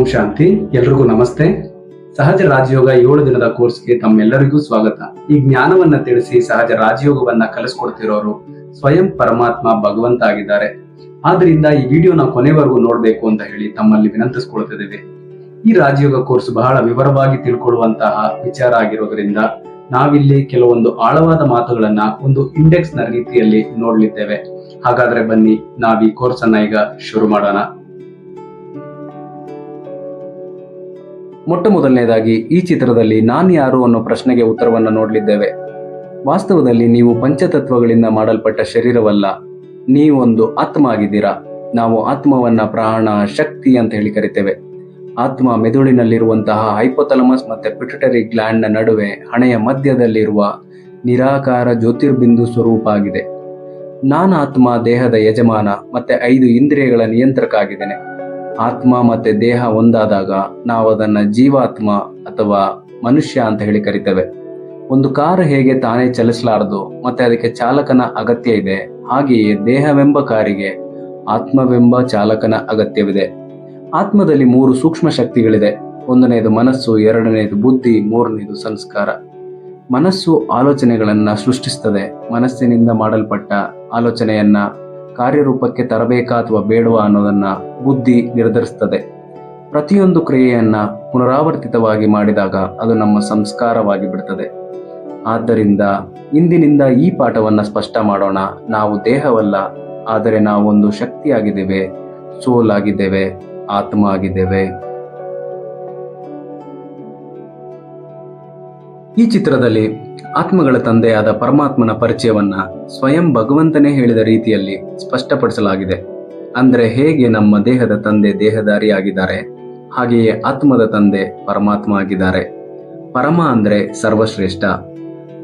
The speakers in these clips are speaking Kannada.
ಓಂ ಶಾಂತಿ, ಎಲ್ರಿಗೂ ನಮಸ್ತೆ. ಸಹಜ ರಾಜಯೋಗ ಏಳು ದಿನದ ಕೋರ್ಸ್ಗೆ ತಮ್ಮೆಲ್ಲರಿಗೂ ಸ್ವಾಗತ. ಈ ಜ್ಞಾನವನ್ನ ತಿಳಿಸಿ ಸಹಜ ರಾಜಯೋಗವನ್ನ ಕಲಿಸ್ಕೊಡ್ತಿರೋರು ಸ್ವಯಂ ಪರಮಾತ್ಮ ಭಗವಂತ ಆಗಿದ್ದಾರೆ ಆದ್ರಿಂದ ಈ ವಿಡಿಯೋನ ಕೊನೆವರೆಗೂ ನೋಡ್ಬೇಕು ಅಂತ ಹೇಳಿ ತಮ್ಮಲ್ಲಿ ವಿನಂತಿಸ್ಕೊಳ್ತಿದ್ದೇವೆ. ಈ ರಾಜಯೋಗ ಕೋರ್ಸ್ ಬಹಳ ವಿವರವಾಗಿ ತಿಳ್ಕೊಳ್ಳುವಂತಹ ವಿಚಾರ ಆಗಿರೋದ್ರಿಂದ ನಾವಿಲ್ಲಿ ಕೆಲವೊಂದು ಆಳವಾದ ಮಾತುಗಳನ್ನ ಒಂದು ಇಂಡೆಕ್ಸ್ನ ರೀತಿಯಲ್ಲಿ ನೋಡ್ಲಿದ್ದೇವೆ. ಹಾಗಾದ್ರೆ ಬನ್ನಿ ನಾವ್ ಈ ಕೋರ್ಸ್ ಅನ್ನ ಈಗ ಶುರು ಮಾಡೋಣ. ಮೊಟ್ಟ ಮೊದಲನೇದಾಗಿ ಈ ಚಿತ್ರದಲ್ಲಿ ನಾನು ಯಾರು ಅನ್ನೋ ಪ್ರಶ್ನೆಗೆ ಉತ್ತರವನ್ನು ನೋಡಲಿದ್ದೇವೆ. ವಾಸ್ತವದಲ್ಲಿ ನೀವು ಪಂಚತತ್ವಗಳಿಂದ ಮಾಡಲ್ಪಟ್ಟ ಶರೀರವಲ್ಲ, ನೀವೊಂದು ಆತ್ಮ ಆಗಿದ್ದೀರಾ? ನಾವು ಆತ್ಮವನ್ನ ಪ್ರಾಣ, ಶಕ್ತಿ ಅಂತ ಹೇಳಿ ಕರಿತೇವೆ. ಆತ್ಮ ಮೆದುಳಿನಲ್ಲಿರುವಂತಹ ಹೈಪೋಥಲಮಸ್ ಮತ್ತೆ ಪಿಟುಟರಿ ಗ್ಲ್ಯಾಂಡ್ನ ನಡುವೆ ಹಣೆಯ ಮಧ್ಯದಲ್ಲಿರುವ ನಿರಾಕಾರ ಜ್ಯೋತಿರ್ಬಿಂದು ಸ್ವರೂಪ ಆಗಿದೆ. ನಾನು ಆತ್ಮ ದೇಹದ ಯಜಮಾನ ಮತ್ತೆ ಐದು ಇಂದ್ರಿಯಗಳ ನಿಯಂತ್ರಕ ಆಗಿದ್ದೇನೆ. ಆತ್ಮ ಮತ್ತೆ ದೇಹ ಒಂದಾದಾಗ ನಾವು ಅದನ್ನ ಜೀವಾತ್ಮ ಅಥವಾ ಮನುಷ್ಯ ಅಂತ ಹೇಳಿ ಕರಿತೇವೆ. ಒಂದು ಕಾರು ಹೇಗೆ ತಾನೇ ಚಲಿಸಲಾರದು ಮತ್ತೆ ಅದಕ್ಕೆ ಚಾಲಕನ ಅಗತ್ಯ ಇದೆ, ಹಾಗೆಯೇ ದೇಹವೆಂಬ ಕಾರಿಗೆ ಆತ್ಮವೆಂಬ ಚಾಲಕನ ಅಗತ್ಯವಿದೆ. ಆತ್ಮದಲ್ಲಿ ಮೂರು ಸೂಕ್ಷ್ಮ ಶಕ್ತಿಗಳಿದೆ ಒಂದನೆಯದು ಮನಸ್ಸು ಎರಡನೆಯದು ಬುದ್ಧಿ ಮೂರನೆಯದು ಸಂಸ್ಕಾರ. ಮನಸ್ಸು ಆಲೋಚನೆಗಳನ್ನು ಸೃಷ್ಟಿಸ್ತದೆ, ಮನಸ್ಸಿನಿಂದ ಮಾಡಲ್ಪಟ್ಟ ಆಲೋಚನೆಯನ್ನ ಕಾರ್ಯರೂಪಕ್ಕೆ ತರಬೇಕಾ ಅಥವಾ ಬೇಡವಾ ಅನ್ನೋದನ್ನ ಬುದ್ಧಿ ನಿರ್ಧರಿಸ್ತದೆ ಪ್ರತಿಯೊಂದು ಕ್ರಿಯೆಯನ್ನ ಪುನರಾವರ್ತಿತವಾಗಿ ಮಾಡಿದಾಗ ಅದು ನಮ್ಮ ಸಂಸ್ಕಾರವಾಗಿ ಬಿಡ್ತದೆ. ಆದ್ದರಿಂದ ಇಂದಿನಿಂದ ಈ ಪಾಠವನ್ನ ಸ್ಪಷ್ಟ ಮಾಡೋಣ. ನಾವು ದೇಹವಲ್ಲ, ಆದರೆ ನಾವೊಂದು ಶಕ್ತಿಯಾಗಿದ್ದೇವೆ ಸೋಲ್ ಆಗಿದ್ದೇವೆ ಆತ್ಮ ಆಗಿದ್ದೇವೆ. ಈ ಚಿತ್ರದಲ್ಲಿ ಆತ್ಮಗಳ ತಂದೆಯಾದ ಪರಮಾತ್ಮನ ಪರಿಚಯವನ್ನ ಸ್ವಯಂ ಭಗವಂತನೇ ಹೇಳಿದ ರೀತಿಯಲ್ಲಿ ಸ್ಪಷ್ಟಪಡಿಸಲಾಗಿದೆ. ಅಂದ್ರೆ ಹೇಗೆ ನಮ್ಮ ದೇಹದ ತಂದೆ ದೇಹದಾರಿಯಾಗಿದ್ದಾರೆ ಹಾಗೆಯೇ ಆತ್ಮದ ತಂದೆ ಪರಮಾತ್ಮ ಆಗಿದ್ದಾರೆ. ಪರಮ ಅಂದ್ರೆ ಸರ್ವಶ್ರೇಷ್ಠ.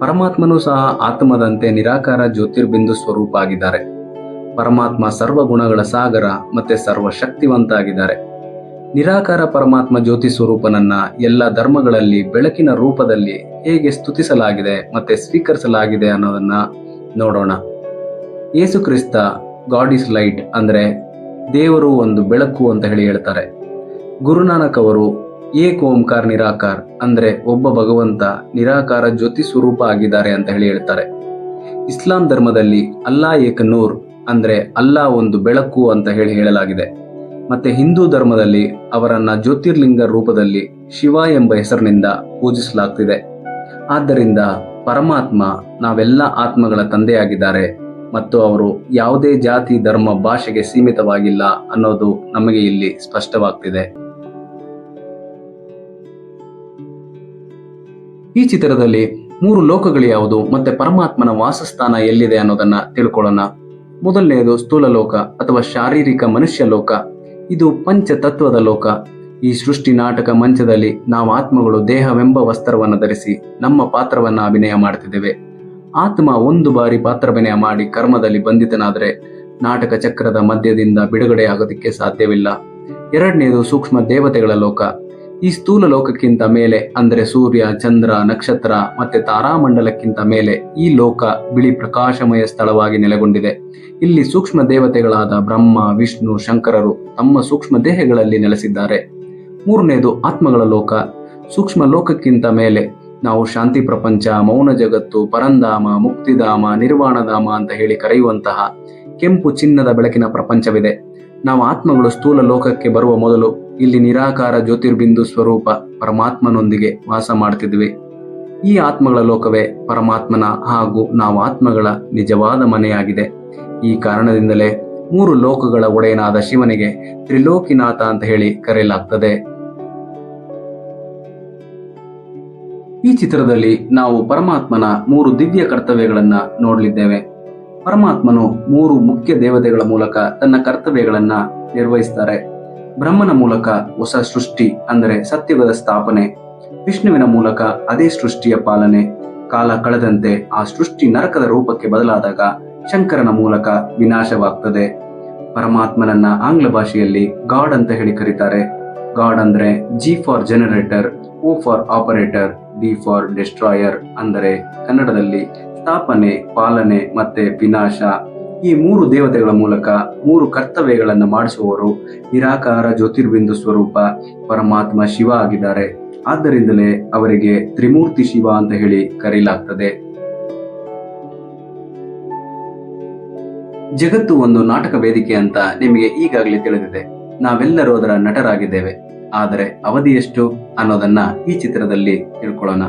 ಪರಮಾತ್ಮನೂ ಸಹ ಆತ್ಮದಂತೆ ನಿರಾಕಾರ ಜ್ಯೋತಿರ್ಬಿಂದು ಸ್ವರೂಪ ಆಗಿದ್ದಾರೆ. ಪರಮಾತ್ಮ ಸರ್ವ ಗುಣಗಳ ಸಾಗರ ಮತ್ತೆ ಸರ್ವ ಶಕ್ತಿವಂತ ಆಗಿದ್ದಾರೆ. ನಿರಾಕಾರ ಪರಮಾತ್ಮ ಜ್ಯೋತಿ ಸ್ವರೂಪನನ್ನ ಎಲ್ಲ ಧರ್ಮಗಳಲ್ಲಿ ಬೆಳಕಿನ ರೂಪದಲ್ಲಿ ಹೇಗೆ ಸ್ತುತಿಸಲಾಗಿದೆ ಮತ್ತೆ ಸ್ವೀಕರಿಸಲಾಗಿದೆ ಅನ್ನೋದನ್ನ ನೋಡೋಣ. Yesu Krista, God is light ಅಂದ್ರೆ ದೇವರು ಒಂದು ಬೆಳಕು ಅಂತ ಹೇಳಿ ಹೇಳ್ತಾರೆ. ಗುರುನಾನಕ್ ಅವರು ಏಕ್ ಓಂಕಾರ್ ನಿರಾಕಾರ್ ಅಂದ್ರೆ ಒಬ್ಬ ಭಗವಂತ ನಿರಾಕಾರ ಜ್ಯೋತಿ ಸ್ವರೂಪ ಆಗಿದ್ದಾರೆ ಅಂತ ಹೇಳಿ ಹೇಳ್ತಾರೆ. ಇಸ್ಲಾಂ ಧರ್ಮದಲ್ಲಿ ಅಲ್ಲಾ ಏಕ್ ನೂರ್ ಅಂದ್ರೆ ಅಲ್ಲಾ ಒಂದು ಬೆಳಕು ಅಂತ ಹೇಳಿ ಹೇಳಲಾಗಿದೆ. ಮತ್ತೆ ಹಿಂದೂ ಧರ್ಮದಲ್ಲಿ ಅವರನ್ನ ಜ್ಯೋತಿರ್ಲಿಂಗ ರೂಪದಲ್ಲಿ ಶಿವ ಎಂಬ ಹೆಸರಿನಿಂದ ಪೂಜಿಸಲಾಗ್ತಿದೆ. ಆದ್ದರಿಂದ ಪರಮಾತ್ಮ ನಾವೆಲ್ಲ ಆತ್ಮಗಳ ತಂದೆಯಾಗಿದ್ದಾರೆ ಮತ್ತು ಅವರು ಯಾವುದೇ ಜಾತಿ, ಧರ್ಮ, ಭಾಷೆಗೆ ಸೀಮಿತವಾಗಿಲ್ಲ ಅನ್ನೋದು ನಮಗೆ ಇಲ್ಲಿ ಸ್ಪಷ್ಟವಾಗ್ತಿದೆ. ಈ ಚಿತ್ರದಲ್ಲಿ ಮೂರು ಲೋಕಗಳು ಯಾವುದು ಮತ್ತೆ ಪರಮಾತ್ಮನ ವಾಸಸ್ಥಾನ ಎಲ್ಲಿದೆ ಅನ್ನೋದನ್ನ ತಿಳ್ಕೊಳ್ಳೋಣ. ಮೊದಲನೆಯದು ಸ್ಥೂಲ ಲೋಕ ಅಥವಾ ಶಾರೀರಿಕ ಮನುಷ್ಯ ಲೋಕ ಇದು ಪಂಚತತ್ವದ ಲೋಕ. ಈ ಸೃಷ್ಟಿ ನಾಟಕ ಮಂಚದಲ್ಲಿ ನಾವು ಆತ್ಮಗಳು ದೇಹವೆಂಬ ವಸ್ತ್ರವನ್ನು ಧರಿಸಿ ನಮ್ಮ ಪಾತ್ರವನ್ನ ಅಭಿನಯ ಮಾಡ್ತಿದ್ದೇವೆ. ಆತ್ಮ ಒಂದು ಬಾರಿ ಪಾತ್ರಭಿನಯ ಮಾಡಿ ಕರ್ಮದಲ್ಲಿ ಬಂಧಿತನಾದರೆ ನಾಟಕ ಚಕ್ರದ ಮಧ್ಯದಿಂದ ಬಿಡುಗಡೆ ಆಗೋದಕ್ಕೆ ಸಾಧ್ಯವಿಲ್ಲ. ಎರಡನೇದು ಸೂಕ್ಷ್ಮ ದೇವತೆಗಳ ಲೋಕ. ಈ ಸ್ಥೂಲ ಲೋಕಕ್ಕಿಂತ ಮೇಲೆ, ಅಂದರೆ ಸೂರ್ಯ, ಚಂದ್ರ, ನಕ್ಷತ್ರ ಮತ್ತೆ ತಾರಾಮಂಡಲಕ್ಕಿಂತ ಮೇಲೆ ಈ ಲೋಕ ಬಿಳಿ ಪ್ರಕಾಶಮಯ ಸ್ಥಳವಾಗಿ ನೆಲೆಗೊಂಡಿದೆ. ಇಲ್ಲಿ ಸೂಕ್ಷ್ಮ ದೇವತೆಗಳಾದ ಬ್ರಹ್ಮ, ವಿಷ್ಣು, ಶಂಕರರು ತಮ್ಮ ಸೂಕ್ಷ್ಮ ದೇಹಗಳಲ್ಲಿ ನೆಲೆಸಿದ್ದಾರೆ. ಮೂರನೇದು ಆತ್ಮಗಳ ಲೋಕ. ಸೂಕ್ಷ್ಮ ಲೋಕಕ್ಕಿಂತ ಮೇಲೆ ನಾವು ಶಾಂತಿ ಪ್ರಪಂಚ, ಮೌನ ಜಗತ್ತು, ಪರಂಧಾಮ, ಮುಕ್ತಿಧಾಮ, ನಿರ್ವಾಣಧಾಮ ಅಂತ ಹೇಳಿ ಕರೆಯುವಂತಹ ಕೆಂಪು ಚಿನ್ನದ ಬೆಳಕಿನ ಪ್ರಪಂಚವಿದೆ. ನಾವು ಆತ್ಮಗಳು ಸ್ಥೂಲ ಲೋಕಕ್ಕೆ ಬರುವ ಮೊದಲು ಇಲ್ಲಿ ನಿರಾಕಾರ ಜ್ಯೋತಿರ್ಬಿಂದು ಸ್ವರೂಪ ಪರಮಾತ್ಮನೊಂದಿಗೆ ವಾಸ ಮಾಡ್ತಿದ್ವಿ. ಈ ಆತ್ಮಗಳ ಲೋಕವೇ ಪರಮಾತ್ಮನ ಹಾಗೂ ನಾವು ಆತ್ಮಗಳ ನಿಜವಾದ ಮನೆಯಾಗಿದೆ. ಈ ಕಾರಣದಿಂದಲೇ ಮೂರು ಲೋಕಗಳ ಒಡೆಯನಾದ ಶಿವನಿಗೆ ತ್ರಿಲೋಕಿನಾಥ ಅಂತ ಹೇಳಿ ಕರೆಯಲಾಗ್ತದೆ. ಈ ಚಿತ್ರದಲ್ಲಿ ನಾವು ಪರಮಾತ್ಮನ ಮೂರು ದಿವ್ಯ ಕರ್ತವ್ಯಗಳನ್ನ ನೋಡಲಿದ್ದೇವೆ. ಪರಮಾತ್ಮನು ಮೂರು ಮುಖ್ಯ ದೇವತೆಗಳ ಮೂಲಕ ತನ್ನ ಕರ್ತವ್ಯಗಳನ್ನ ನಿರ್ವಹಿಸ್ತಾರೆ. ಬ್ರಹ್ಮನ ಮೂಲಕ ಹೊಸ ಸೃಷ್ಟಿ ಅಂದರೆ ಸತ್ಯವದ ಸ್ಥಾಪನೆ, ವಿಷ್ಣುವಿನ ಮೂಲಕ ಅದೇ ಸೃಷ್ಟಿಯ ಪಾಲನೆ. ಕಾಲ ಕಳೆದಂತೆ ಆ ಸೃಷ್ಟಿ ನರಕದ ರೂಪಕ್ಕೆ ಬದಲಾದಾಗ ಶಂಕರನ ಮೂಲಕ ವಿನಾಶವಾಗ್ತದೆ. ಪರಮಾತ್ಮನನ್ನ ಆಂಗ್ಲ ಭಾಷೆಯಲ್ಲಿ ಗಾಡ್ ಅಂತ ಹೇಳಿ ಕರೀತಾರೆ. ಗಾಡ್ ಅಂದ್ರೆ G for generator, O for operator, D for destroyer ಅಂದರೆ ಕನ್ನಡದಲ್ಲಿ ಸ್ಥಾಪನೆ, ಪಾಲನೆ ಮತ್ತೆ ವಿನಾಶ ಈ ಮೂರು ದೇವತೆಗಳ ಮೂಲಕ ಮೂರು ಕರ್ತವ್ಯಗಳನ್ನು ಮಾಡಿಸುವವರು ನಿರಾಕಾರ ಜ್ಯೋತಿರ್ಬಿಂದು ಸ್ವರೂಪ ಪರಮಾತ್ಮ ಶಿವ ಆಗಿದ್ದಾರೆ. ಆದ್ದರಿಂದಲೇ ಅವರಿಗೆ ತ್ರಿಮೂರ್ತಿ ಶಿವ ಅಂತ ಹೇಳಿ ಕರೆಯಲಾಗ್ತದೆ. ಜಗತ್ತು ಒಂದು ನಾಟಕ ವೇದಿಕೆ ಅಂತ ನಿಮಗೆ ಈಗಾಗಲೇ ತಿಳಿದಿದೆ. ನಾವೆಲ್ಲರೂ ಅದರ ನಟರಾಗಿದ್ದೇವೆ. ಆದರೆ ಅವಧಿ ಎಷ್ಟು ಅನ್ನೋದನ್ನ ಈ ಚಿತ್ರದಲ್ಲಿ ತಿಳ್ಕೊಳ್ಳೋಣ.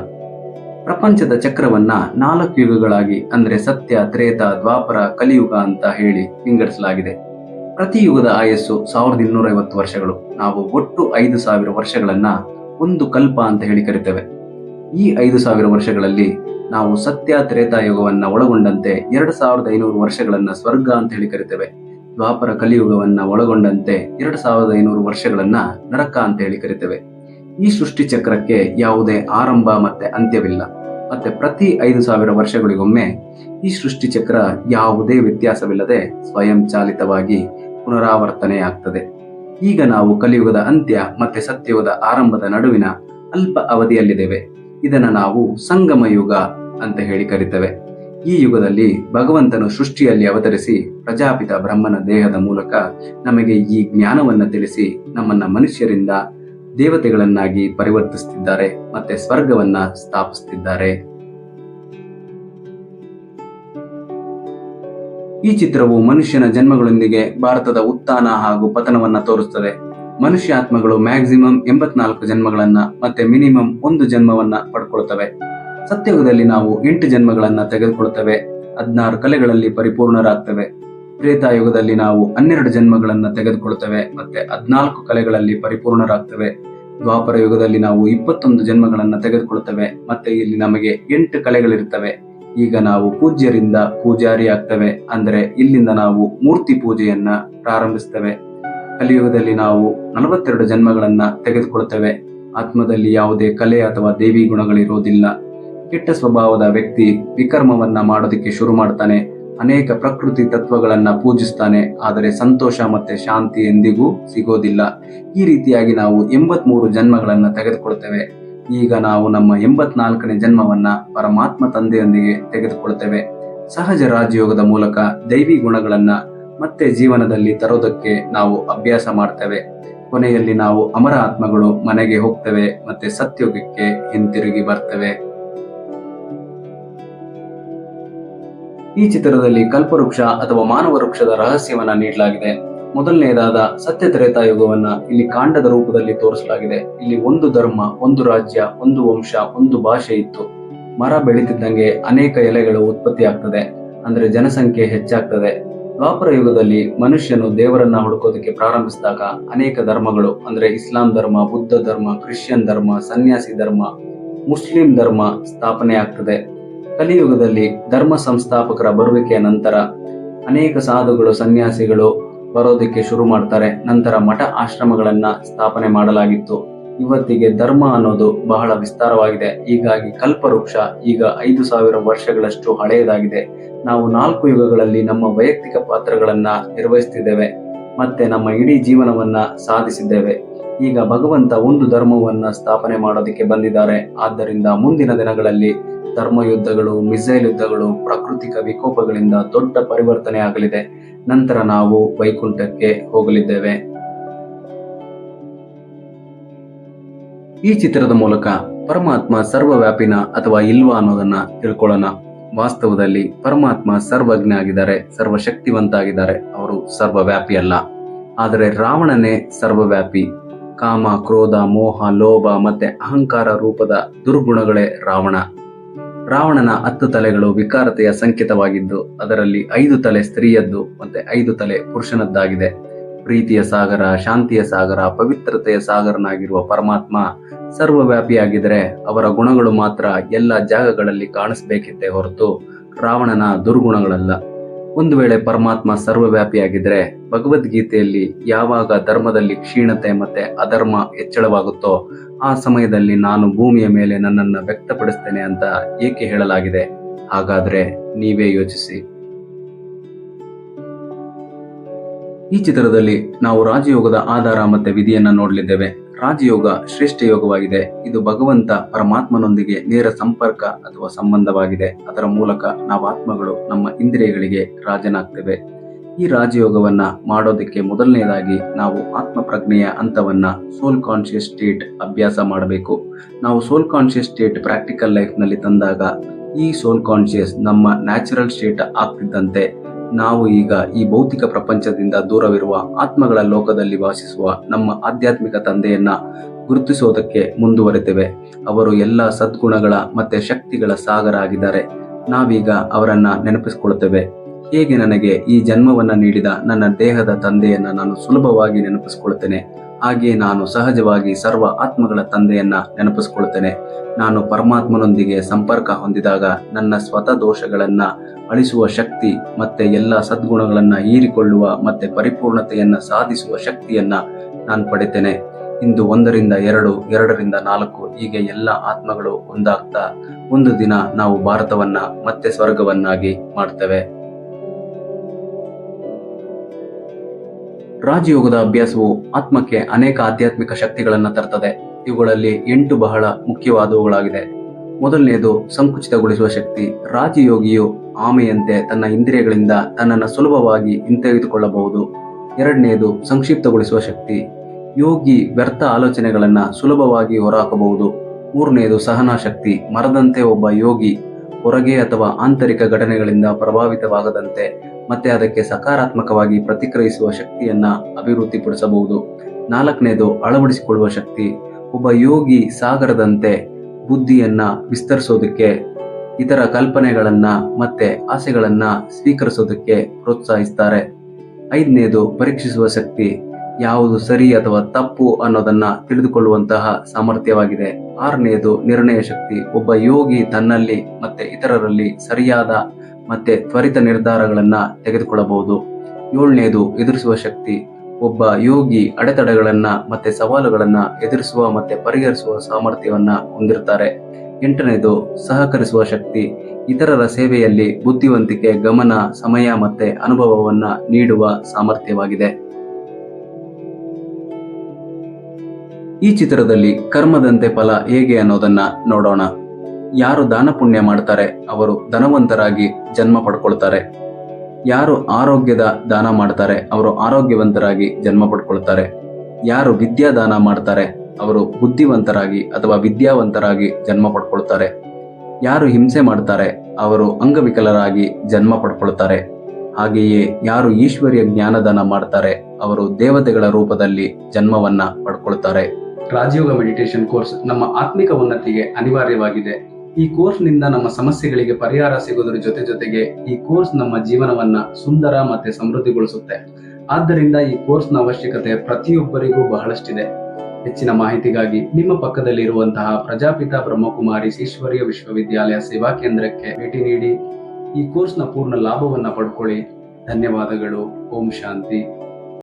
ಪ್ರಪಂಚದ ಚಕ್ರವನ್ನ ನಾಲ್ಕು ಯುಗಗಳಾಗಿ, ಅಂದ್ರೆ ಸತ್ಯ, ತ್ರೇತ, ದ್ವಾಪರ, ಕಲಿಯುಗ ಅಂತ ಹೇಳಿ ವಿಂಗಡಿಸಲಾಗಿದೆ. ಪ್ರತಿ ಯುಗದ ಆಯಸ್ಸು ಸಾವಿರದ ಇನ್ನೂರ ಐವತ್ತು ವರ್ಷಗಳು. ನಾವು ಒಟ್ಟು ಐದು ಸಾವಿರ ವರ್ಷಗಳನ್ನ ಒಂದು ಕಲ್ಪ ಅಂತ ಹೇಳಿ ಕರಿತೇವೆ. ಈ ಐದು ಸಾವಿರ ವರ್ಷಗಳಲ್ಲಿ ನಾವು ಸತ್ಯ, ತ್ರೇತ ಯುಗವನ್ನ ಒಳಗೊಂಡಂತೆ ಎರಡು ಸಾವಿರದ ಐನೂರು ವರ್ಷಗಳನ್ನ ಸ್ವರ್ಗ ಅಂತ ಹೇಳಿ ಕರಿತೇವೆ. ದ್ವಾಪರ, ಕಲಿಯುಗವನ್ನ ಒಳಗೊಂಡಂತೆ ಎರಡು ಸಾವಿರದ ಐನೂರು ವರ್ಷಗಳನ್ನ ನರಕ ಅಂತ ಹೇಳಿ ಕರಿತೇವೆ. ಈ ಸೃಷ್ಟಿ ಚಕ್ರಕ್ಕೆ ಯಾವುದೇ ಆರಂಭ ಮತ್ತೆ ಅಂತ್ಯವಿಲ್ಲ. ಮತ್ತೆ ಪ್ರತಿ ಐದು ಸಾವಿರ ವರ್ಷಗಳಿಗೊಮ್ಮೆ ಈ ಸೃಷ್ಟಿ ಚಕ್ರ ಯಾವುದೇ ವ್ಯತ್ಯಾಸವಿಲ್ಲದೆ ಸ್ವಯಂ ಚಾಲಿತವಾಗಿ ಪುನರಾವರ್ತನೆಯಾಗ್ತದೆ ಈಗ ನಾವು ಕಲಿಯುಗದ ಅಂತ್ಯ ಮತ್ತೆ ಸತ್ಯಯುಗದ ಆರಂಭದ ನಡುವಿನ ಅಲ್ಪ ಅವಧಿಯಲ್ಲಿದ್ದೇವೆ. ಇದನ್ನು ನಾವು ಸಂಗಮ ಯುಗ ಅಂತ ಹೇಳಿ ಕರಿತೇವೆ. ಈ ಯುಗದಲ್ಲಿ ಭಗವಂತನು ಸೃಷ್ಟಿಯಲ್ಲಿ ಅವತರಿಸಿ ಪ್ರಜಾಪಿತ ಬ್ರಹ್ಮನ ದೇಹದ ಮೂಲಕ ನಮಗೆ ಈ ಜ್ಞಾನವನ್ನು ತಿಳಿಸಿ ನಮ್ಮನ್ನ ಮನುಷ್ಯರಿಂದ ದೇವತೆಗಳನ್ನಾಗಿ ಪರಿವರ್ತಿಸುತ್ತಿದ್ದಾರೆ ಮತ್ತೆ ಸ್ವರ್ಗವನ್ನ ಸ್ಥಾಪಿಸುತ್ತಿದ್ದಾರೆ. ಈ ಚಿತ್ರವು ಮನುಷ್ಯನ ಜನ್ಮಗಳೊಂದಿಗೆ ಭಾರತದ ಉತ್ಥಾನ ಹಾಗೂ ಪತನವನ್ನ ತೋರಿಸುತ್ತದೆ. ಮನುಷ್ಯ ಆತ್ಮಗಳು ಮ್ಯಾಕ್ಸಿಮಮ್ ಎಂಬತ್ನಾಲ್ಕು ಜನ್ಮಗಳನ್ನ ಮತ್ತೆ ಮಿನಿಮಮ್ ಒಂದು ಜನ್ಮವನ್ನ ಪಡ್ಕೊಳ್ತವೆ. ಸತ್ಯಯುಗದಲ್ಲಿ ನಾವು ಎಂಟು ಜನ್ಮಗಳನ್ನ ತೆಗೆದುಕೊಳ್ತವೆ. ಹದಿನಾರು ಕಲೆಗಳಲ್ಲಿ ಪರಿಪೂರ್ಣರಾಗ್ತೇವೆ. ತ್ರೇತಾಯುಗದಲ್ಲಿ ನಾವು ಹನ್ನೆರಡು ಜನ್ಮಗಳನ್ನು ತೆಗೆದುಕೊಳ್ತೇವೆ, ಮತ್ತೆ ಹದಿನಾಲ್ಕು ಕಲೆಗಳಲ್ಲಿ ಪರಿಪೂರ್ಣರಾಗ್ತೇವೆ. ದ್ವಾಪರ ಯುಗದಲ್ಲಿ ನಾವು ಇಪ್ಪತ್ತೊಂದು ಜನ್ಮಗಳನ್ನು ತೆಗೆದುಕೊಳ್ತೇವೆ, ಮತ್ತೆ ಇಲ್ಲಿ ನಮಗೆ ಎಂಟು ಕಲೆಗಳಿರ್ತವೆ. ಈಗ ನಾವು ಪೂಜ್ಯರಿಂದ ಪೂಜಾರಿ ಆಗ್ತವೆ ಅಂದರೆ ಇಲ್ಲಿಂದ ನಾವು ಮೂರ್ತಿ ಪೂಜೆಯನ್ನ ಪ್ರಾರಂಭಿಸ್ತೇವೆ. ಕಲಿಯುಗದಲ್ಲಿ ನಾವು ನಲವತ್ತೆರಡು ಜನ್ಮಗಳನ್ನ ತೆಗೆದುಕೊಳ್ತೇವೆ. ಆತ್ಮದಲ್ಲಿ ಯಾವುದೇ ಕಲೆ ಅಥವಾ ದೇವಿ ಗುಣಗಳಿರೋದಿಲ್ಲ. ಕೆಟ್ಟ ಸ್ವಭಾವದ ವ್ಯಕ್ತಿ ವಿಕರ್ಮವನ್ನ ಮಾಡೋದಕ್ಕೆ ಶುರು ಮಾಡ್ತಾನೆ. ಅನೇಕ ಪ್ರಕೃತಿ ತತ್ವಗಳನ್ನು ಪೂಜಿಸ್ತಾನೆ, ಆದರೆ ಸಂತೋಷ ಮತ್ತೆ ಶಾಂತಿ ಎಂದಿಗೂ ಸಿಗೋದಿಲ್ಲ. ಈ ರೀತಿಯಾಗಿ ನಾವು ಎಂಬತ್ಮೂರು ಜನ್ಮಗಳನ್ನು ತೆಗೆದುಕೊಳ್ತೇವೆ. ಈಗ ನಾವು ನಮ್ಮ ಎಂಬತ್ನಾಲ್ಕನೇ ಜನ್ಮವನ್ನ ಪರಮಾತ್ಮ ತಂದೆಯೊಂದಿಗೆ ತೆಗೆದುಕೊಳ್ತೇವೆ. ಸಹಜ ರಾಜಯೋಗದ ಮೂಲಕ ದೈವಿ ಗುಣಗಳನ್ನ ಮತ್ತೆ ಜೀವನದಲ್ಲಿ ತರೋದಕ್ಕೆ ನಾವು ಅಭ್ಯಾಸ ಮಾಡ್ತೇವೆ. ಕೊನೆಯಲ್ಲಿ ನಾವು ಅಮರ ಆತ್ಮಗಳು ಮನೆಗೆ ಹೋಗ್ತೇವೆ ಮತ್ತೆ ಸತ್ಯೋಗಕ್ಕೆ ಹಿಂತಿರುಗಿ ಬರ್ತೇವೆ. ಈ ಚಿತ್ರದಲ್ಲಿ ಕಲ್ಪವೃಕ್ಷ ಅಥವಾ ಮಾನವ ವೃಕ್ಷದ ರಹಸ್ಯವನ್ನ ನೀಡಲಾಗಿದೆ. ಮೊದಲನೆಯದಾದ ಸತ್ಯ ತ್ರೇತಾಯುಗವನ್ನ ಇಲ್ಲಿ ಕಾಂಡದ ರೂಪದಲ್ಲಿ ತೋರಿಸಲಾಗಿದೆ. ಇಲ್ಲಿ ಒಂದು ಧರ್ಮ, ಒಂದು ರಾಜ್ಯ, ಒಂದು ವಂಶ, ಒಂದು ಭಾಷೆ ಇತ್ತು. ಮರ ಬೆಳೀತಿದ್ದಂಗೆ ಅನೇಕ ಎಲೆಗಳು ಉತ್ಪತ್ತಿ ಆಗ್ತದೆ. ಅಂದ್ರೆ ಜನಸಂಖ್ಯೆ ಹೆಚ್ಚಾಗ್ತದೆ. ದ್ವಾಪರ ಯುಗದಲ್ಲಿ ಮನುಷ್ಯನು ದೇವರನ್ನ ಹುಡುಕೋದಕ್ಕೆ ಪ್ರಾರಂಭಿಸಿದಾಗ ಅನೇಕ ಧರ್ಮಗಳು, ಅಂದ್ರೆ ಇಸ್ಲಾಂ ಧರ್ಮ, ಬುದ್ಧ ಧರ್ಮ, ಕ್ರಿಶ್ಚಿಯನ್ ಧರ್ಮ, ಸನ್ಯಾಸಿ ಧರ್ಮ, ಮುಸ್ಲಿಂ ಧರ್ಮ ಸ್ಥಾಪನೆ ಆಗ್ತದೆ. ಕಲಿಯುಗದಲ್ಲಿ ಧರ್ಮ ಸಂಸ್ಥಾಪಕರ ಬರುವಿಕೆಯ ನಂತರ ಅನೇಕ ಸಾಧುಗಳು, ಸನ್ಯಾಸಿಗಳು ಬರೋದಕ್ಕೆ ಶುರು ಮಾಡ್ತಾರೆ. ನಂತರ ಮಠ ಆಶ್ರಮಗಳನ್ನ ಸ್ಥಾಪನೆ ಮಾಡಲಾಗಿತ್ತು. ಇವತ್ತಿಗೆ ಧರ್ಮ ಅನ್ನೋದು ಬಹಳ ವಿಸ್ತಾರವಾಗಿದೆ. ಹೀಗಾಗಿ ಕಲ್ಪವೃಕ್ಷ ಈಗ ಐದು ಸಾವಿರ ವರ್ಷಗಳಷ್ಟು ಹಳೆಯದಾಗಿದೆ. ನಾವು ನಾಲ್ಕು ಯುಗಗಳಲ್ಲಿ ನಮ್ಮ ವೈಯಕ್ತಿಕ ಪಾತ್ರಗಳನ್ನ ನಿರ್ವಹಿಸುತ್ತಿದ್ದೇವೆ ಮತ್ತೆ ನಮ್ಮ ಇಡೀ ಜೀವನವನ್ನ ಸಾಧಿಸಿದ್ದೇವೆ. ಈಗ ಭಗವಂತ ಒಂದು ಧರ್ಮವನ್ನ ಸ್ಥಾಪನೆ ಮಾಡೋದಕ್ಕೆ ಬಂದಿದ್ದಾರೆ. ಆದ್ದರಿಂದ ಮುಂದಿನ ದಿನಗಳಲ್ಲಿ ಧರ್ಮ ಯುದ್ಧಗಳು ಮಿಸೈಲ್ ಯುದ್ಧಗಳು, ಪ್ರಾಕೃತಿಕ ವಿಕೋಪಗಳಿಂದ ದೊಡ್ಡ ಪರಿವರ್ತನೆ ಆಗಲಿದೆ. ನಂತರ ನಾವು ವೈಕುಂಠಕ್ಕೆ ಹೋಗಲಿದ್ದೇವೆ. ಈ ಚಿತ್ರದ ಮೂಲಕ ಪರಮಾತ್ಮ ಸರ್ವವ್ಯಾಪಿನ ಅಥವಾ ಇಲ್ವಾ ಅನ್ನೋದನ್ನ ತಿಳ್ಕೊಳ್ಳೋಣ. ವಾಸ್ತವದಲ್ಲಿ ಪರಮಾತ್ಮ ಸರ್ವಜ್ಞ ಆಗಿದ್ದಾರೆ, ಸರ್ವಶಕ್ತಿವಂತ ಆಗಿದ್ದಾರೆ. ಅವರು ಸರ್ವವ್ಯಾಪಿ ಅಲ್ಲ ಆದರೆ ರಾವಣನೇ ಸರ್ವವ್ಯಾಪಿ. ಕಾಮ, ಕ್ರೋಧ, ಮೋಹ, ಲೋಭ ಮತ್ತೆ ಅಹಂಕಾರ ರೂಪದ ದುರ್ಗುಣಗಳೇ ರಾವಣ. ರಾವಣನ ಹತ್ತು ತಲೆಗಳು ವಿಕಾರತೆಯ ಸಂಕೇತವಾಗಿದ್ದು, ಅದರಲ್ಲಿ ಐದು ತಲೆ ಸ್ತ್ರೀಯದ್ದು ಮತ್ತೆ ಐದು ತಲೆ ಪುರುಷನದ್ದಾಗಿದೆ. ಪ್ರೀತಿಯ ಸಾಗರ, ಶಾಂತಿಯ ಸಾಗರ, ಪವಿತ್ರತೆಯ ಸಾಗರನಾಗಿರುವ ಪರಮಾತ್ಮ ಸರ್ವವ್ಯಾಪಿಯಾಗಿದ್ರೆ ಅವರ ಗುಣಗಳು ಮಾತ್ರ ಎಲ್ಲ ಜಾಗಗಳಲ್ಲಿ ಕಾಣಿಸ್ಬೇಕಿತ್ತೆ ಹೊರತು ರಾವಣನ ದುರ್ಗುಣಗಳಲ್ಲ. ಒಂದು ವೇಳೆ ಪರಮಾತ್ಮ ಸರ್ವವ್ಯಾಪಿಯಾಗಿದ್ರೆ ಭಗವದ್ಗೀತೆಯಲ್ಲಿ ಯಾವಾಗ ಧರ್ಮದಲ್ಲಿ ಕ್ಷೀಣತೆ ಮತ್ತೆ ಅಧರ್ಮ ಹೆಚ್ಚಳವಾಗುತ್ತೋ ಆ ಸಮಯದಲ್ಲಿ ನಾನು ಭೂಮಿಯ ಮೇಲೆ ನನ್ನನ್ನು ವ್ಯಕ್ತಪಡಿಸ್ತೇನೆ ಅಂತ ಏಕೆ ಹೇಳಲಾಗಿದೆ? ಹಾಗಾದ್ರೆ ನೀವೇ ಯೋಚಿಸಿ. ಈ ಚಿತ್ರದಲ್ಲಿ ನಾವು ರಾಜಯೋಗದ ಆಧಾರ ಮತ್ತೆ ವಿಧಿಯನ್ನ ನೋಡಲಿದ್ದೇವೆ. ರಾಜಯೋಗ ಶ್ರೇಷ್ಠ ಯೋಗವಾಗಿದೆ. ಇದು ಭಗವಂತ ಪರಮಾತ್ಮನೊಂದಿಗೆ ನೇರ ಸಂಪರ್ಕ ಅಥವಾ ಸಂಬಂಧವಾಗಿದೆ. ಅದರ ಮೂಲಕ ನಾವು ಆತ್ಮಗಳು ನಮ್ಮ ಇಂದ್ರಿಯಗಳಿಗೆ ರಾಜನಾಗ್ತೇವೆ. ಈ ರಾಜಯೋಗವನ್ನ ಮಾಡೋದಕ್ಕೆ ಮೊದಲನೇದಾಗಿ ನಾವು ಆತ್ಮ ಪ್ರಜ್ಞೆಯ ಹಂತವನ್ನ ಸೋಲ್ ಕಾನ್ಶಿಯಸ್ ಸ್ಟೇಟ್ ಅಭ್ಯಾಸ ಮಾಡಬೇಕು. ನಾವು ಸೋಲ್ ಕಾನ್ಶಿಯಸ್ ಸ್ಟೇಟ್ ಪ್ರಾಕ್ಟಿಕಲ್ ಲೈಫ್ನಲ್ಲಿ ತಂದಾಗ ಈ ಸೋಲ್ ಕಾನ್ಶಿಯಸ್ ನಮ್ಮ ನ್ಯಾಚುರಲ್ ಸ್ಟೇಟ್ ಆಗ್ತಿದ್ದಂತೆ ನಾವು ಈಗ ಈ ಭೌತಿಕ ಪ್ರಪಂಚದಿಂದ ದೂರವಿರುವ ಆತ್ಮಗಳ ಲೋಕದಲ್ಲಿ ವಾಸಿಸುವ ನಮ್ಮ ಆಧ್ಯಾತ್ಮಿಕ ತಂದೆಯನ್ನ ಗುರುತಿಸೋದಕ್ಕೆ ಮುಂದುವರೆತೇವೆ. ಅವರು ಎಲ್ಲ ಸದ್ಗುಣಗಳ ಮತ್ತೆ ಶಕ್ತಿಗಳ ಸಾಗರ ಆಗಿದ್ದಾರೆ. ನಾವೀಗ ಅವರನ್ನ ನೆನಪಿಸಿಕೊಳ್ಳುತ್ತೇವೆ ಹೇಗೆ ನನಗೆ ಈ ಜನ್ಮವನ್ನ ನೀಡಿದ ನನ್ನ ದೇಹದ ತಂದೆಯನ್ನ ನಾನು ಸುಲಭವಾಗಿ ನೆನಪಿಸಿಕೊಳ್ಳುತ್ತೇನೆ ಹಾಗೆ ನಾನು ಸಹಜವಾಗಿ ಸರ್ವ ಆತ್ಮಗಳ ತಂದೆಯನ್ನ ನೆನಪಿಸಿಕೊಳ್ಳುತ್ತೇನೆ ನಾನು ಪರಮಾತ್ಮನೊಂದಿಗೆ ಸಂಪರ್ಕ ಹೊಂದಿದಾಗ ನನ್ನ ಸ್ವತಃ ದೋಷಗಳನ್ನ ಅಳಿಸುವ ಶಕ್ತಿ ಮತ್ತೆ ಎಲ್ಲ ಸದ್ಗುಣಗಳನ್ನ ಹೀರಿಕೊಳ್ಳುವ ಮತ್ತೆ ಪರಿಪೂರ್ಣತೆಯನ್ನ ಸಾಧಿಸುವ ಶಕ್ತಿಯನ್ನ ನಾನು ಪಡಿತೇನೆ. ಇಂದು ಒಂದರಿಂದ ಎರಡು, ಎರಡರಿಂದ ನಾಲ್ಕು ಹೀಗೆ ಎಲ್ಲ ಆತ್ಮಗಳು ಒಂದಾಗ್ತಾ ಒಂದು ದಿನ ನಾವು ಭಾರತವನ್ನ ಮತ್ತೆ ಸ್ವರ್ಗವನ್ನಾಗಿ ಮಾಡ್ತೇವೆ. ರಾಜಯೋಗದ ಅಭ್ಯಾಸವು ಆತ್ಮಕ್ಕೆ ಅನೇಕ ಆಧ್ಯಾತ್ಮಿಕ ಶಕ್ತಿಗಳನ್ನು ತರ್ತದೆ. ಇವುಗಳಲ್ಲಿ ಎಂಟು ಬಹಳ ಮುಖ್ಯವಾದವುಗಳಾಗಿದೆ ಮೊದಲನೆಯದು, ಸಂಕುಚಿತಗೊಳಿಸುವ ಶಕ್ತಿ. ರಾಜಯೋಗಿಯು ಆಮೆಯಂತೆ ತನ್ನ ಇಂದ್ರಿಯಗಳಿಂದ ತನ್ನನ್ನು ಸುಲಭವಾಗಿ ಹಿಂತೆಗೆದುಕೊಳ್ಳಬಹುದು. ಎರಡನೆಯದು, ಸಂಕ್ಷಿಪ್ತಗೊಳಿಸುವ ಶಕ್ತಿ. ಯೋಗಿ ವ್ಯರ್ಥ ಆಲೋಚನೆಗಳನ್ನು ಸುಲಭವಾಗಿ ಹೊರಹಾಕಬಹುದು. ಮೂರನೆಯದು, ಸಹನಾ ಶಕ್ತಿ. ಮರದಂತೆ ಒಬ್ಬ ಯೋಗಿ ಹೊರಗೆ ಅಥವಾ ಆಂತರಿಕ ಘಟನೆಗಳಿಂದ ಪ್ರಭಾವಿತವಾಗದಂತೆ ಮತ್ತೆ ಅದಕ್ಕೆ ಸಕಾರಾತ್ಮಕವಾಗಿ ಪ್ರತಿಕ್ರಿಯಿಸುವ ಶಕ್ತಿಯನ್ನ ಅಭಿವೃದ್ಧಿಪಡಿಸಬಹುದು. ನಾಲ್ಕನೇದು ಅಳವಡಿಸಿಕೊಳ್ಳುವ ಶಕ್ತಿ, ಒಬ್ಬ ಯೋಗಿ ಸಾಗರದಂತೆ ಬುದ್ಧಿಯನ್ನ ವಿಸ್ತರಿಸೋದಕ್ಕೆ, ಇತರ ಕಲ್ಪನೆಗಳನ್ನ ಮತ್ತೆ ಆಸೆಗಳನ್ನ ಸ್ವೀಕರಿಸೋದಕ್ಕೆ ಪ್ರೋತ್ಸಾಹಿಸ್ತಾರೆ. ಐದನೇದು ಪರೀಕ್ಷಿಸುವ ಶಕ್ತಿ, ಯಾವುದು ಸರಿ ಅಥವಾ ತಪ್ಪು ಅನ್ನೋದನ್ನ ತಿಳಿದುಕೊಳ್ಳುವಂತಹ ಸಾಮರ್ಥ್ಯವಾಗಿದೆ. ಆರನೆಯದು ನಿರ್ಣಯ ಶಕ್ತಿ, ಒಬ್ಬ ಯೋಗಿ ತನ್ನಲ್ಲಿ ಮತ್ತೆ ಇತರರಲ್ಲಿ ಸರಿಯಾದ ಮತ್ತೆ ತ್ವರಿತ ನಿರ್ಧಾರಗಳನ್ನ ತೆಗೆದುಕೊಳ್ಳಬಹುದು. ಏಳನೇದು, ಎದುರಿಸುವ ಶಕ್ತಿ. ಒಬ್ಬ ಯೋಗಿ ಅಡೆತಡೆಗಳನ್ನ ಮತ್ತೆ ಸವಾಲುಗಳನ್ನ ಎದುರಿಸುವ ಮತ್ತೆ ಪರಿಹರಿಸುವ ಸಾಮರ್ಥ್ಯವನ್ನ ಹೊಂದಿರ್ತಾರೆ ಎಂಟನೇದು, ಸಹಕರಿಸುವ ಶಕ್ತಿ. ಇತರರ ಸೇವೆಯಲ್ಲಿ ಬುದ್ಧಿವಂತಿಕೆ, ಗಮನ, ಸಮಯ ಮತ್ತೆ ಅನುಭವವನ್ನ ನೀಡುವ ಸಾಮರ್ಥ್ಯವಾಗಿದೆ. ಈ ಚಿತ್ರದಲ್ಲಿ ಕರ್ಮದಂತೆ ಫಲ ಹೇಗೆ ಅನ್ನೋದನ್ನ ನೋಡೋಣ. ಯಾರು ದಾನ ಪುಣ್ಯ ಮಾಡ್ತಾರೆ, ಅವರು ಧನವಂತರಾಗಿ ಜನ್ಮ ಪಡ್ಕೊಳ್ತಾರೆ. ಯಾರು ಆರೋಗ್ಯದ ದಾನ ಮಾಡ್ತಾರೆ, ಅವರು ಆರೋಗ್ಯವಂತರಾಗಿ ಜನ್ಮ ಪಡ್ಕೊಳ್ತಾರೆ. ಯಾರು ವಿದ್ಯಾ ದಾನ ಮಾಡ್ತಾರೆ, ಅವರು ಬುದ್ಧಿವಂತರಾಗಿ ಅಥವಾ ವಿದ್ಯಾವಂತರಾಗಿ ಜನ್ಮ ಪಡ್ಕೊಳ್ತಾರೆ. ಯಾರು ಹಿಂಸೆ ಮಾಡ್ತಾರೆ, ಅವರು ಅಂಗವಿಕಲರಾಗಿ ಜನ್ಮ ಪಡ್ಕೊಳ್ತಾರೆ. ಹಾಗೆಯೇ ಯಾರು ಈಶ್ವರ್ಯ ಜ್ಞಾನದಾನ ಮಾಡ್ತಾರೆ, ಅವರು ದೇವತೆಗಳ ರೂಪದಲ್ಲಿ ಜನ್ಮವನ್ನ ಪಡ್ಕೊಳ್ತಾರೆ. ರಾಜಯೋಗ ಮೆಡಿಟೇಷನ್ ಕೋರ್ಸ್ ನಮ್ಮ ಆತ್ಮಿಕ ಉನ್ನತಿಗೆ ಅನಿವಾರ್ಯವಾಗಿದೆ. ಈ ಕೋರ್ಸ್ನಿಂದ ನಮ್ಮ ಸಮಸ್ಯೆಗಳಿಗೆ ಪರಿಹಾರ ಸಿಗೋದ್ರ ಜೊತೆ ಜೊತೆಗೆ ಈ ಕೋರ್ಸ್ ನಮ್ಮ ಜೀವನವನ್ನ ಸುಂದರ ಮತ್ತೆ ಸಮೃದ್ಧಿಗೊಳಿಸುತ್ತೆ. ಆದ್ದರಿಂದ ಈ ಕೋರ್ಸ್ನ ಅವಶ್ಯಕತೆ ಪ್ರತಿಯೊಬ್ಬರಿಗೂ ಬಹಳಷ್ಟಿದೆ. ಹೆಚ್ಚಿನ ಮಾಹಿತಿಗಾಗಿ ನಿಮ್ಮ ಪಕ್ಕದಲ್ಲಿ ಇರುವಂತಹ ಪ್ರಜಾಪಿತ ಬ್ರಹ್ಮಕುಮಾರಿ ಈಶ್ವರ್ಯ ವಿಶ್ವವಿದ್ಯಾಲಯ ಸೇವಾ ಕೇಂದ್ರಕ್ಕೆ ಭೇಟಿ ನೀಡಿ, ಈ ಕೋರ್ಸ್ನ ಪೂರ್ಣ ಲಾಭವನ್ನ ಪಡ್ಕೊಳ್ಳಿ. ಧನ್ಯವಾದಗಳು. ಓಂ ಶಾಂತಿ.